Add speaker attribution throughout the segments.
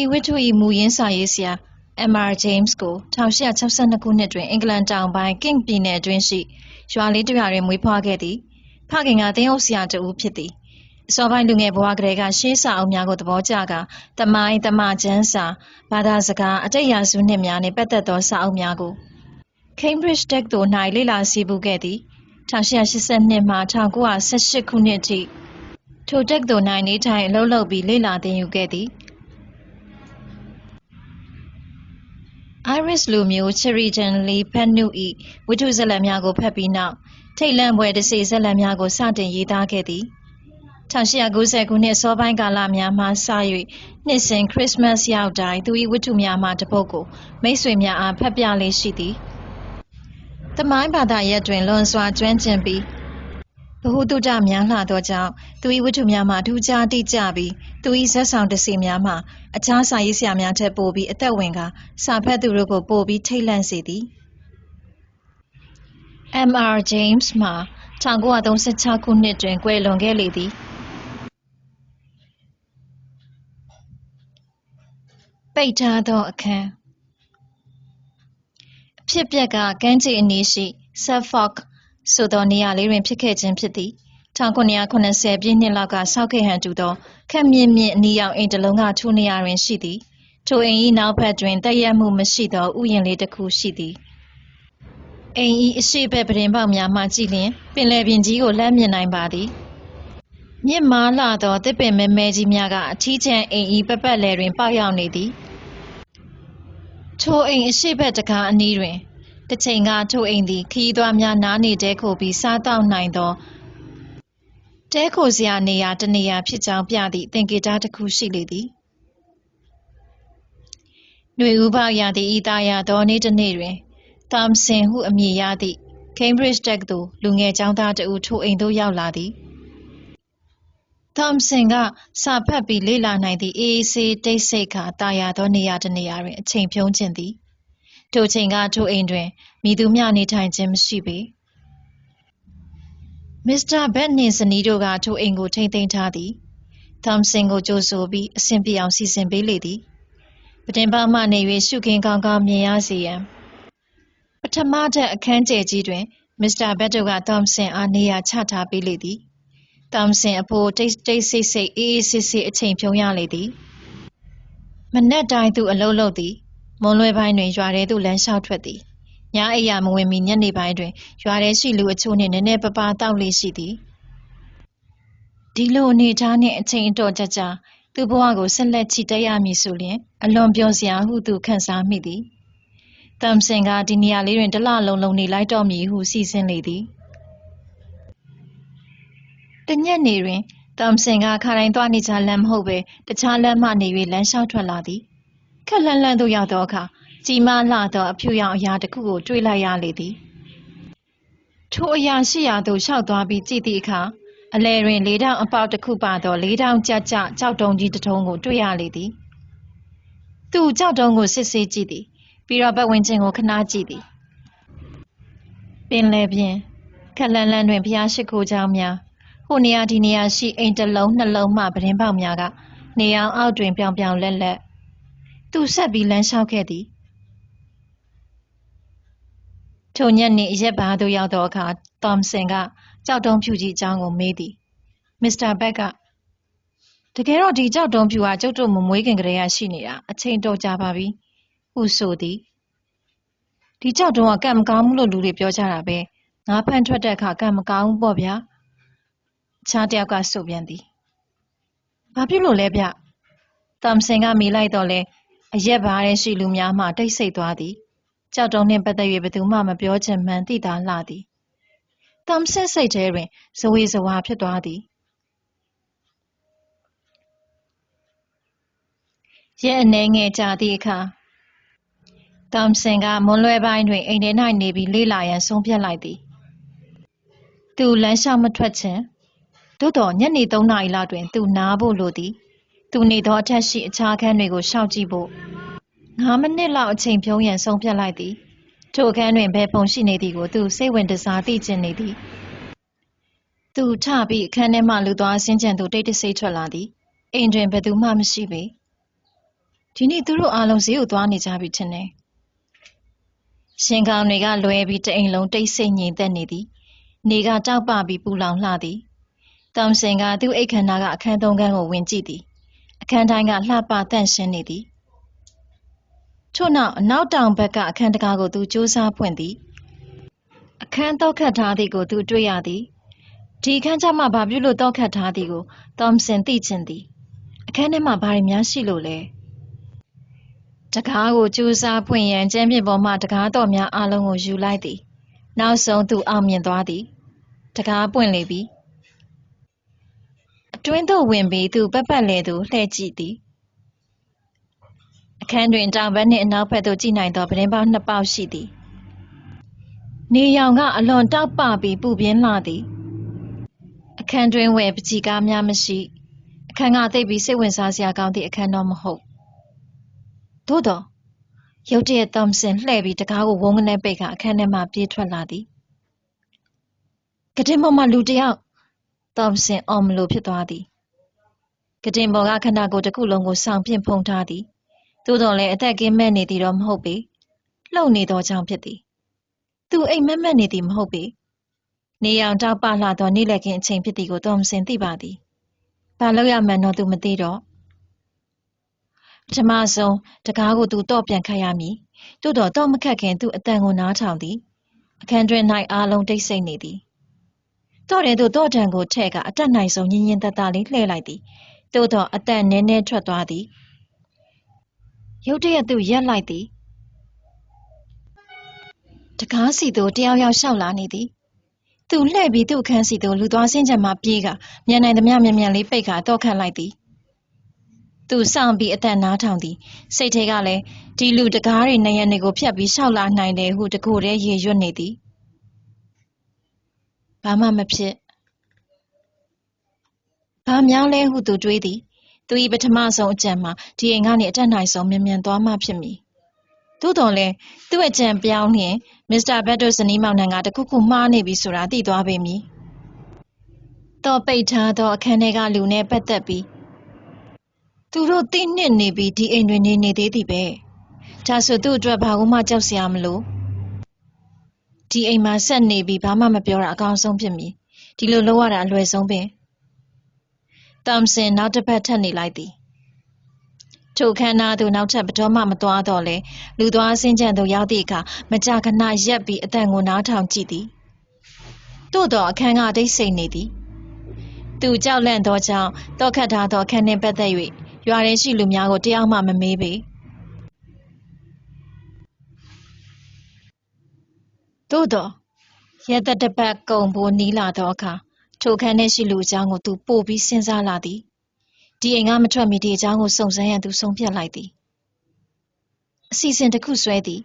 Speaker 1: ဤဝတ္ထု၏မူရင်းစာရေးဆရာ M.R. James ကို1862ခုနှစ်တွင်အင်္ဂလန်တောင်ပိုင်းကင့်ပြည်နယ်အတွင်းရှိရွာလေးတစ်ရွာတွင်မွေးဖွားခဲ့သည်ဖခင်ကသင်းအုပ်ဆရာတစ်ဦးဖြစ်သည်အစောပိုင်းလူငယ်ဘဝကတည်းကရှေးစာအုပ်များကိုသဘောကျကာသမိုင်းသမကျမ်းစာဘာသာစကားအတိတ်ရာစုနှစ်များနှင့်ပတ်သက်သောစာအုပ်များကို Cambridge တက္ကသိုလ်၌လေ့လာဆည်းပူးခဲ့သည်1882မှ1918ခုနှစ်ထိထိုတက္ကသိုလ်၌နေထိုင်အလုပ်လုပ်ပြီးလေ့လာသင်ယူခဲ့သည် Irish လူမျိုး Cheriton Lee Phanu ၏ဝတ္ထုဇာတ်လမ်းများကိုဖတ်ပြီးနောက်ထိတ်လန့်ဖွယ်တစေ့ဇာတ်လမ်းများကိုစတင်ရေးသားခဲ့သည်1890ခုနှစ်အစောပိုင်းကာလများမှစ၍နှစ်စဉ်ခရစ္စမတ်ရောက်တိုင်းသူ၏ဝတ္ထုများမှတစ်ပုဒ်ကိုမိတ်ဆွေများအားဖတ်ပြလေ့ရှိသည်သမိုင်းဘာသာရပ်တွင်လွန်စွာကျွမ်းကျင်ပြီး ဗဟုသုတများလှသောကြောင့်သူ၏ဝတ္ထုများမှာထူးခြားတိကျပြီးသူ၏ဇာတ်ဆောင်တစေ့များမှာအခြားစာရေးဆရာများထက်ပိုပြီးအသက်ဝင်ကာစာဖတ်သူတို့ကိုပိုပြီးထိတ်လန့်စေသည် M.R. James မှာ1936ခုနှစ်တွင်ကွယ်လွန်ခဲ့လေသည်ပိတ်ထားသောအခန်းအဖြစ်ပျက်ကကမ်းခြေအနီးရှိ suffolk ဆိုသောနေရာလေးတွင်ဖြစ်ခဲ့ခြင်းဖြစ်သည်1770ပြည့်နှစ်လောက်ကဆောက်ခဲ့ဟန်တူသောခပ်မြင့်မြင့်အနီရောင်အိမ်တစ်လုံးကထိုနေရာတွင်ရှိသည်ထိုအိမ်၏နောက်ဘက်တွင်သက်ရက်မှုမရှိသောဥယျာဉ်လေးတစ်ခုရှိသည်အိမ်၏အရှေ့ဘက်ပြတင်းပေါက်များမှကြည့်လျှင်ပင်လယ်ပြင်ကြီးကိုလှမ်းမြင်နိုင်ပါသည်မြင့်မားလှသောသစ်ပင်မဲမဲကြီးများကအထီးကျန်အိမ်၏ပတ်ပတ်လည်တွင်ပေါက်ရောက်နေသည်ထိုအိမ်အရှေ့ဘက်တံခါးအနီးတွင် တစ်ချိန်ကထိုအိမ်သည်ခရီးသွားများနားနေတည်းခိုပြီးစားသောက်နိုင်သောတည်းခိုစရာနေရာတစ်နေရာဖြစ်ကြောင်းပြသည့်သင်္ကေတတစ်ခုရှိလေသည်နွေဦးပေါက်ရာသီ၏သာယာသောနေ့တစ်နေ့တွင်သောမ်ဆင်ဟုအမည်ရသည့် Cambridge တက္ကသိုလ်လူငယ်ကျောင်းသားတစ်ဦးထိုအိမ်သို့ရောက်လာသည်သောမ်ဆင်ကစာဖတ်ပြီးလေ့လာနိုင်သည့်အေးအေးဆေးတိတ်ဆိတ်ခါသာယာသောနေရာတစ်နေရာတွင်အချိန်ဖြုန်းချင်သည် ထိုချိန်ကထိုအိမ်တွင်မည်သူမျှနေထိုင်ခြင်းမရှိပေမစ္စတာဘက်နှင့်ဇနီးတို့ကထိုအိမ်ကိုထိန်းသိမ်းထားသည်သောမ်ဆင်ကိုကြိုဆိုပြီးအဆင်ပြေအောင်စီစဉ်ပေးလေသည်ပြတင်းပေါက်မှနေ၍ရှုခင်းကောင်းကောင်းမြင်ရစေရန်ပထမထက်အခန်းကျယ်ကြီးတွင်မစ္စတာဘက်တို့ကသောမ်ဆင်အားနေရာချထားပေးလေသည်သောမ်ဆင်အဖိုးတိတ်တိတ်ဆိတ်ဆိတ်အေးအေးဆေးဆေးအချိန်ဖြုံးရလေသည်မနက်တိုင်းသူအလုပ်လုပ်သည် မွန်းလွဲပိုင်းတွင်ရွာထဲသို့လမ်းလျှောက်ထွက်သည်ညအိပ်ရာမဝင်မီညနေပိုင်းတွင်ရွာထဲရှိလူအချို့နှင့်နည်းနည်းပါးပါးသောက်လေ့ရှိသည်ဒီလိုအနေအထားနှင့်အချိန်အတော်ကြာကြာသူ့ဘဝကိုဆက်လက်ချီတက်ရမည်ဆိုလျှင်အလွန်ပျော်စရာဟုသူခံစားမိသည်သမ်ဆင်ကဒီနေရာလေးတွင်တစ်လလုံးလုံးနေလိုက်တော့မည်ဟုစီစဉ်လေသည်တစ်ညနေတွင်သောမ်ဆင်ကခါတိုင်းသွားနေကျလမ်းမဟုတ်ဘဲတခြားလမ်းမှနေ၍လမ်းလျှောက်ထွက်လာသည် ခပ်လှမ်းလှမ်းသို့ရောက်သောအခါကြီးမားလှသောအဖြူရောင်အရာတစ်ခုကိုတွေ့လိုက်ရလေသည်ထိုအရာရှိရာသို့လျှောက်သွားပြီးကြည့်သည့်အခါအလယ်တွင်လေးထောင်အပေါက်တစ်ခုပါသောလေးထောင်ကျကျကျောက်တုံးကြီးတစ်ထုံးကိုတွေ့ရလေသည်သူကျောက်တုံးကိုစစ်ဆေးကြည့်သည်ပြီးတော့ပတ်ဝန်းကျင်ကိုခဏကြည့်သည်ပင်လယ်ပြင်ခက်လန်းလန်းတွင်ဖျားရှိခိုးကြောင်းများဟိုနေရာဒီနေရာရှိအိမ်တစ်လုံးနှလုံးမှပတင်းပေါက်များကနေအောင်အောက်တွင်ပြောင်ပြောင်လက်လက် သူဆက်ပြီးလမ်းလျှောက်ခဲ့သည်ထိုညနေအရက်ဘားသို့ရောက်သောအခါသောမ်ဆင်ကကြောက်တုံးဖြူကြီးအကြောင်းကိုမေးသည်မစ္စတာဘက်ကတကယ်တော့ဒီကြောက်တုံးဖြူကကျုပ်တို့မမွေးခင်ကတည်းကရှိနေတာအချိန်တော်ကြာပါပြီဟုဆိုသည်ဒီကြောက်တုံးကကံမကောင်းဘူးလို့လူတွေပြောကြတာပဲငါဖန်ထွက်တဲ့အခါကံမကောင်းဘူးပေါ့ဗျာအခြားတစ်ယောက်ကဆိုပြန်သည်ဘာဖြစ်လို့လဲဗျသမ်ဆင်ကမေးလိုက်တော့လဲ အရက်ဘားတဲ့ရှိလူများမှတိတ်ဆိတ်သွားသည်ကြောက်တုံးနှင့်ပတ်သက်၍ဘယ်သူမှမပြောချင်မှန်းသိသာလှသည်သမ်ဆင်စိတ်ထဲတွင်ဇဝေဇဝါဖြစ်သွားသည်ရက်အနည်းငယ်ကြာသည့်အခါသမ်ဆင်ကမွန်းလွဲပိုင်းတွင်အိမ်ထဲ၌နေပြီးလေ့လာရန်ဆုံးဖြတ်လိုက်သည်သူလမ်းလျှောက်မထွက်ချင်သို့သော်ညနေသုံးနာရီလောက်တွင်သူနားဖို့လိုသည် သူနေသောအထက်ရှိအခြားအခန်းတွေကိုရှောက်ကြည့်ဖို့ငါးမိနစ်လောက်အချိန်ဖြုန်းရန်ဆုံးဖြတ်လိုက်သည်ထိုအခန်းတွင်ဘယ်ပုံရှိနေသည်ကိုသူစိတ်ဝင်တစားသိချင်နေသည်သူထပြီးအခန်းထဲမှလူသွားဆင်းချင်သူတိတ်တဆိတ်ထွက်လာသည်အိမ်တွင်ဘယ်သူမှမရှိပေဒီနေ့သူတို့အားလုံးဈေးကိုသွားနေကြပြီထင်တယ်ရှင်ကောင်တွေကလွဲပြီးတအိမ်လုံးတိတ်ဆိတ်ငြိမ်သက်နေသည်နေကတောက်ပပြီးပူလောင်လှသည်တောင်စင်ကသူ့အိတ်ခန္ဓာကအခန်းသုံးခန်းကိုဝင်ကြည့်သည် အခန်းတိုင်းကလှပတန့်ရှင်းနေသည်ထို့နောက်အနောက်တောင်ဘက်ကအခန်းတကားကိုသူစူးစမ်းဖွင့်သည်အခန်းတော့ခတ်ထားသည်ကိုသူတွေ့ရသည်ဒီအခန်းကျမှဘာပြုလို့တော့ခတ်ထားသည်ကိုတောင်စင်သိချင်သည်အခန်းထဲမှာဘာတွေများရှိလို့လဲတကားကိုကြိုးစားဖွင့်ရန်ကျမ်းပြင်ပေါ်မှတကားတော်များအလုံးကိုယူလိုက်သည် နောက်ဆုံးသူအောင်မြင်သွားသည်တကားပွင့်လေပြီအ တွင်းသို့ဝင်ပြီးသူပက်ပတ်လဲသူလှည့်ကြည့်သည်အခန်းတွင်တောင်ဘက်နှင့်အနောက်ဘက်သို့ကြည့်နိုင်သောပတင်းပေါက်နှစ်ပေါက်ရှိသည်နေရောင်ကအလွန်တောက်ပပြီးပူပြင်းလာသည်အခန်းတွင်ဝယ်ပကြီကားများမရှိအခန်းကသိပ်ပြီးစိတ်ဝင်စားစရာကောင်းသည့်အခန်းတော့မဟုတ်သို့တော့ရုတ်တရက်သောမစင်လှည့်ပြီးတကားကိုဝုန်းကနေပိတ်ကအခန်းထဲမှပြေးထွက်လာသည်ကတင်ပေါ်မှာလူတယောက် သောမစင်အော်မလို့ဖြစ်သွားသည်ကတင်ပေါ်ကခန္ဓာကိုယ်တစ်ခုလုံးကိုဆောင်ပြင့်ဖုံးထားသည်သို့တော်လည်းအသက်ကင်းမဲ့နေသည်တော့မဟုတ်ပေလှုပ်နေသောကြောင့်ဖြစ်သည်သူအိမ်မက်မက်နေသည်မဟုတ်ပေနေရောင်တောက်ပလှသောနေ့လည်ခင်းအချိန်ဖြစ်သည်ကိုသောမစင်သိပါသည်ဘာလို့ရမှန်းတော့သူမသိတော့ပထမဆုံးတကားကိုသူတော့ပြန်ခတ်ရမည်သို့တော်တော့မခတ်ခင်သူအတန်ကိုနားထောင်သည်အခန်းတွင်၌အားလုံးတိတ်ဆိတ်နေသည် တော့တယ်သူတော့တန်ကိုထဲ့ကအတက်နိုင်ဆုံးညင်ညင်တတလေးလှည့်လိုက်သည်သို့တော်အတန်နည်းနည်းထွက်သွားသည်ရုတ်တရက်သူရက်လိုက်သည်တကားစီသို့တယောက်ယောက်ရှောက်လာနေသည်သူလှည့်ပြီးသူ့အခန်းစီသို့လူသွားစင်းချက်မှပြေးကမြန်နိုင်သမျှမြန်မြန်လေးပိတ်ကတော့ခတ်လိုက်သည်သူစောင့်ပြီးအသက်နားထောင်သည်စိတ်ထဲကလည်းဒီလူတကားတွေနယံတွေကိုဖြတ်ပြီးရှောက်လာနိုင်တယ်ဟုတကိုယ်တည်းရေရွတ်နေသည် ဘာမှမဖြစ်ဘာများလဲဟုသူတွေးသည်သူ၏ပထမဆုံးအကြံမှာဒီအိမ်ကနေအတက်နိုင်ဆုံးမြန်မြန်သွားမှဖြစ်မည်သို့တော်လည်းသူ့အကြံပြောင်းလျင်မစ္စတာဘတ်တို့ဇနီးမောင်နှံကတခုခုမှားနေပြီဆိုတာသိသွားပေမည်တော့ပိတ်ထားသောအခန်းထဲကလူနဲ့ပတ်သက်ပြီးသူတို့သိနှစ်နေပြီးဒီအိမ်တွင်နေနေသေးသည်ပဲဒါဆိုသူ့အတွက်ဘာမှကြောက်စရာမလို ဒီအိမ်မှာဆက်နေပြီးဘာမှမပြောတာအကောင်းဆုံးဖြစ်မည်ဒီလိုလုပ်ရတာအလွယ်ဆုံးပင်တမ်စင်နောက်တစ်ပတ်ထပ်နေလိုက်သည်ထိုခန်းသားသူနောက်ထပ်ဘတော်မှမသွားတော့လဲလူသွားစင်းကြံသို့ရောက်သည့်အခါမကြာခဏရက်ပြီးအတန်ကိုနားထောင်ကြည့်သည်တို့တော့အခန်းကတိတ်ဆိတ်နေသည်သူကြောက်လန့်သောကြောင့်တော့ခတ်ထားသောအခန်းနှင့်ပတ်သက်၍ရွာထဲရှိလူများကိုတယောက်မှမမေးပေ သို့တော့ရက်သက်တစ်ပတ်ကုံဖို့နီးလာသောအခါထိုခန်းထဲရှိလူအကြောင်းကိုသူပို့ပြီးစဉ်းစားလာသည်ဒီအိမ်ကမထွက်မီဒီအကြောင်းကိုစုံစမ်းရန်သူဆုံးဖြတ်လိုက်သည်အစီအစဉ်တစ်ခုဆွဲသည်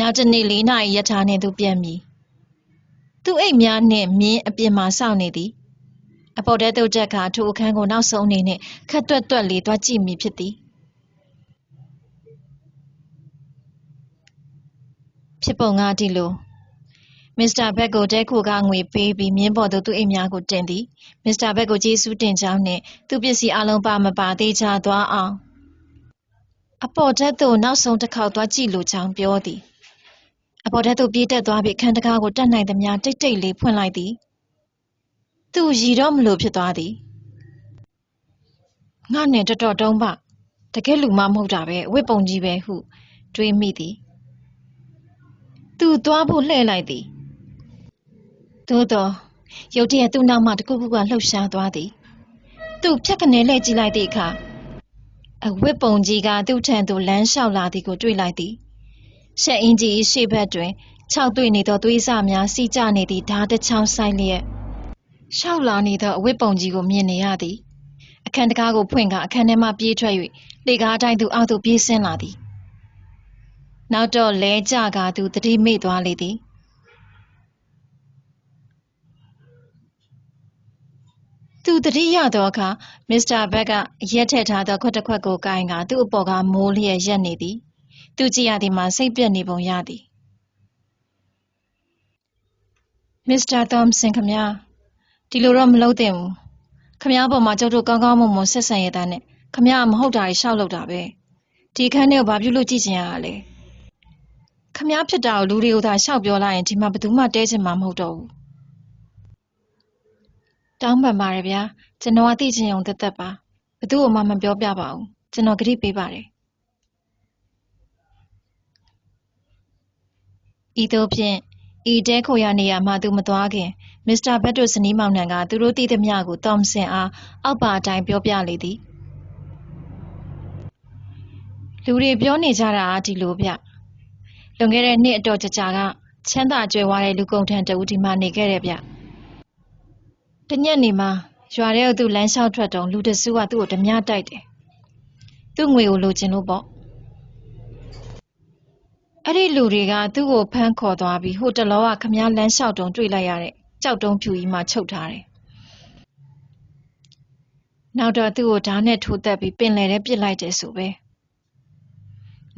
Speaker 1: နောက်တနေ့၄နာရီရထားနှင့်သူပြန်မည်သူအိတ်များနှင့်မြင်းအပြင်မှာစောင့်နေသည်အပေါ်တဲတုတ်ချက်ကထိုအခန်းကိုနောက်ဆုံးအနေနဲ့ခက်တွက်တွက်လေးသွားကြည့်မိဖြစ်သည်ဖြစ်ပုံကဒီလို မစ္စတာဘက်ကိုတဲခုကငွေပေးပြီးမြင်းပေါ်သို့သူ့အိမ်များကိုတင်သည်မစ္စတာဘက်ကိုကျေးဇူးတင်ကြောင်းနှင့်သူ့ပစ္စည်းအလုံးပါမပါသေးချသွားအောင်အပေါ်တက်သို့နောက်ဆုံးတစ်ခေါက်သွားကြည့်လိုကြောင်းပြောသည်အပေါ်တက်သို့ပြေးတက်သွားပြီးခန်းတကားကိုတက်နိုင်သမျှတိတ်တိတ်လေးဖွင့်လိုက်သည်သူရည်တော့မလို့ဖြစ်သွားသည်ငါနဲ့တော်တော်တုံးပတကယ်လူမမဟုတ်တာပဲအဝတ်ပုံကြီးပဲဟု တွေးမိသည်သူသွားဖို့လှည့်လိုက်သည် သို့တော့ရုတ်တရက်သူ့နောက်မှတခုခုကလှုပ်ရှားသွားသည်သူဖြတ်ကနေလှည့်ကြည့်လိုက်သည့်အခါအဝတ်ပုံကြီးကသူ့ထံသို့လမ်းလျှောက်လာသည်ကိုတွေ့လိုက်သည်ရှက်အင်းကြီးရှေ့ဘက်တွင်ခြောက်သွေ့နေသောသွေးစများစီးကျနေသည့်ဓာတ်တစ်ချောင်းဆိုင်လျက်ရှောက်လာနေသောအဝတ်ပုံကြီးကိုမြင်နေရသည်အခန်းတကားကိုဖွင့်ကအခန်းထဲမှပြေးထွက်၍လေကားတိုင်းသူအောက်သို့ပြေးဆင်းလာသည်နောက်တော့လဲကြကသူတတိမိသွားလေသည် သူတတိရသောအခါမစ္စတာဘက်ကရက်ထည့်ထားသောခွက်တစ်ခွက်ကိုကိုင်ကသူ့အပေါ်ကမိုးလျက်ရက်နေသည်သူကြည့်ရသည်မှာစိတ်ပြက်နေပုံရသည်မစ္စတာသောမဆင်ခမညာဒီလိုတော့မလုပ်သင့်ဘူးခမ ्या ပေါ်မှာကျုပ်တို့ကောင်းကောင်းမွန်မွန်ဆက်ဆံရတဲ့နဲ့ခမ ्या မဟုတ်တာတွေရှောက်လုပ်တာပဲဒီအခန်းထဲကိုဘာပြုလို့ကြည့်ချင်ရတာလဲခမားဖြစ်တာကိုလူတွေကိုသာရှောက်ပြောလိုက်ရင်ဒီမှာဘယ်သူမှတဲချင်မှာမဟုတ်တော့ဘူး တောင်းပန်ပါတယ်ဗျာကျွန်တော်ကသိချင်ုံသက်သက်ပါဘယ်သူ့မှမပြောပြပါဘူးကျွန်တော်ဂရုပေးပါတယ်ဤသို့ဖြင့်ဤတဲခိုရနေရမှသူမသွားခင်မစ္စတာဘတ်တို့ဇနီးမောင်နှံကသူတို့သိသမျှကိုတောမ်ဆင်အားအောက်ပါအတိုင်းပြောပြလေသည်လူတွေပြောနေကြတာကဒီလိုဗျလွန်ခဲ့တဲ့နှစ်အတော်ကြာကြာကချမ်းသာကြွယ်ဝတဲ့လူကုန်ထံတဦးဒီမှာနေခဲ့တယ်ဗျ တညက်နေမှာရွာထဲကသူလမ်းလျှောက်ထွက်တုံလူတစုကသူ့ကိုဓမြတိုက်တယ်သူ့ငွေကိုလိုချင်လို့ပေါ့အဲ့ဒီလူတွေကသူ့ကိုဖမ်းခေါ်သွားပြီးဟိုတလောကခမားလမ်းလျှောက်တုံတွေ့လိုက်ရတဲ့ကြောက်တုံးဖြူကြီးမှချုပ်ထားတယ်နောက်တော့သူ့ကိုဓာတ်နဲ့ထိုးတက်ပြီးပင်လယ်ထဲပစ်လိုက်တယ်ဆိုပဲ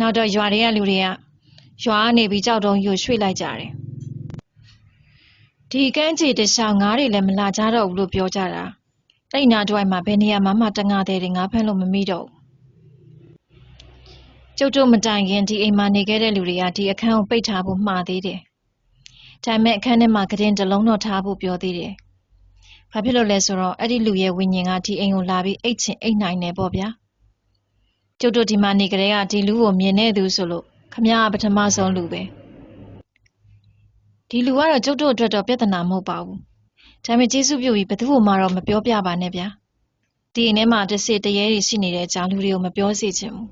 Speaker 1: နောက်တော့ရွာတွေကလူတွေကရွာကနေပြီးကြောက်တုံးယူရွှေ့လိုက်ကြတယ် ဒီကမ်းခြေတစ်လျှောက်ငါးတွေလည်းမလာကြတော့ဘူးလို့ပြောကြတာအဲ့နာတွိုင်းမှာဘယ်နေရာမှမတငါတဲ့တွေငါဖမ်းလို့မမိတော့ဘူးကျုပ်တို့မတိုင်ခင်ဒီအိမ်မှာနေခဲ့တဲ့လူတွေကဒီအခန်းကိုပိတ်ထားဖို့မှားသေးတယ်ဒါပေမဲ့အခန်းထဲမှာကတင်တစ်လုံးတော့ထားဖို့ပြောသေးတယ်ဘာဖြစ်လို့လဲဆိုတော့အဲ့ဒီလူရဲ့ဝိညာဉ်ကဒီအိမ်ကိုလာပြီးအိတ်ချင်အိတ်နိုင်တယ်ပေါ့ဗျာကျုပ်တို့ဒီမှာနေကြတဲ့ကဒီလူကိုမြင်နေသူဆိုလို့ခမရပထမဆုံးလူပဲ ဒီလူကတော့ကျုပ်တို့အတွက်တော့ပြဿနာမဟုတ်ပါဘူးဒါပေမဲ့ကျေးဇူးပြုပြီးဘယ်သူ့မှတော့မပြောပြပါနဲ့ဗျာဒီအိမ်ထဲမှာတစ်စစ်တရေတွေရှိနေတဲ့အကြောင်းလူတွေကိုမပြောစေချင်ဘူး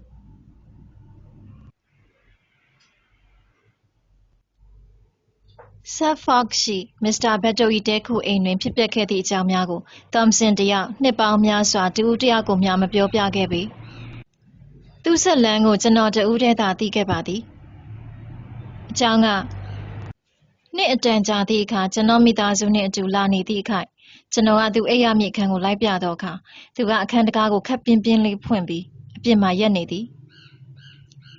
Speaker 1: ဆက်ဖော့ရှိမစ္စတာဘက်တိုဤတဲခုအိမ်တွင်ဖြစ်ပျက်ခဲ့သည့်အကြောင်းများကိုတမ်ဆင်တယောက်နှစ်ပေါင်းများစွာတူဦးတယောက်ကိုမျှမပြောပြခဲ့ပေသူ့ဆက်လန်းကိုကျွန်တော်တဦးတည်းသာသိခဲ့ပါသည်အကြောင်းက နှစ်အတန်ကြာသည့်အခါကျွန်တော်မိသားစုနှင့်အတူလာနေသည့်အခါကျွန်တော်ကသူအိပ်ရမည့်အခန်းကိုလိုက်ပြသောအခါသူကအခန်းတကားကိုခပ်ပြင်းပြင်းလေးဖွင့်ပြီးအပြင်မှာရက်နေသည်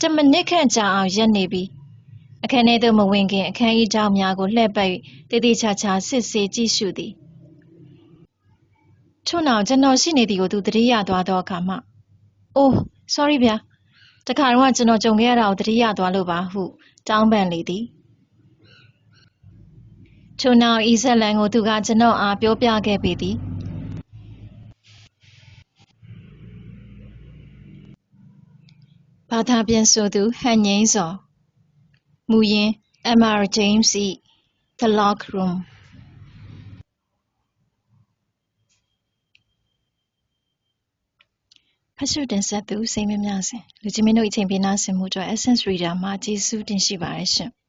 Speaker 1: တမနစ်ခန့်ကြာအောင်ရက်နေပြီးအခန်းထဲသို့မဝင်ခင်အခန်း၏ထောက်များကိုလှည့်ပတ်၍တည်တည်ချာချာစစ်ဆေးကြည့်ရှုသည်ထို့နောက်ကျွန်တော်ရှိနေသည်ကိုသူသတိရသွားသောအခါမှအိုး sorry ဗျာတခါတော့ကျွန်တော်ကြုံခဲ့ရတာကိုသတိရသွားလို့ပါ ဟုတောင်းပန်လေသည် ထို့နောက်ဤဇက်လန်ကိုသူကကျွန်တော်အားပြောပြခဲ့ပေသည်ဘာသာပြန်ဆိုသူဟန်ငိမ့်စော်မူရင်း M.R. James ၏ The Lock Room ဖတ်ရှုတင်ဆက်သူစိတ်မမြစင်လူချင်းမင်းတို့အချိန်ပေးနာဆင်မှုအတွက် Essence Reader မှာကျေးဇူးတင်ရှိပါတယ်ရှင်။